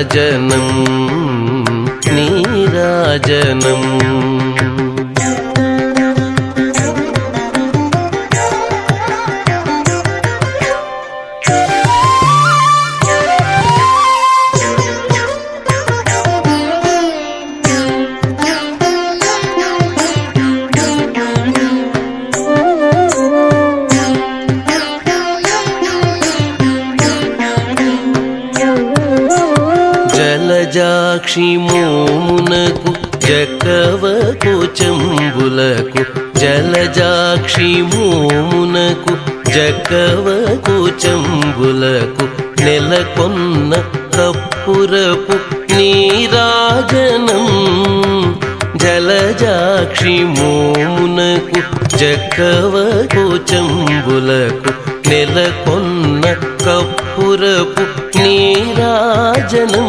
నీరాజనం నీరాజనం జలజాక్షి మోమునకు జకవకు చెంబులకు జలజాక్షి మోమునకు జకవకు చెంబులకు నెలకొన్న కప్పురపు నీరాజనం. జలజాక్షి మోమునకు జకవకు చెంబులకు నెలకొన్న కప్పురపు నీరాజనం.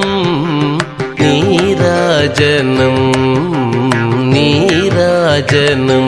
నీరాజనం నీరాజనం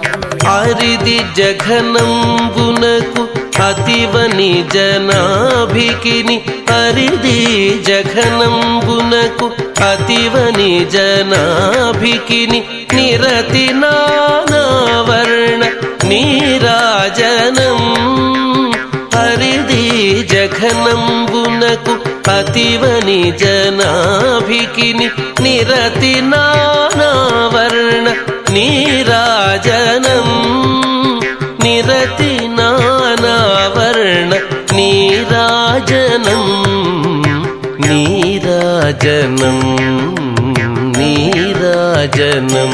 అరిది జఘనంబునకు అతివని జనాభికిని అరిది జఘనంబునకు అతివని జనాభికిని నిరతి నానావర్ణ నీరాజనం. హరిది జఘనంబునకు అతివని జనాభికిని నిరతి నానావర్ణ నీ నీరాజనం నీరాజనం నీరాజనం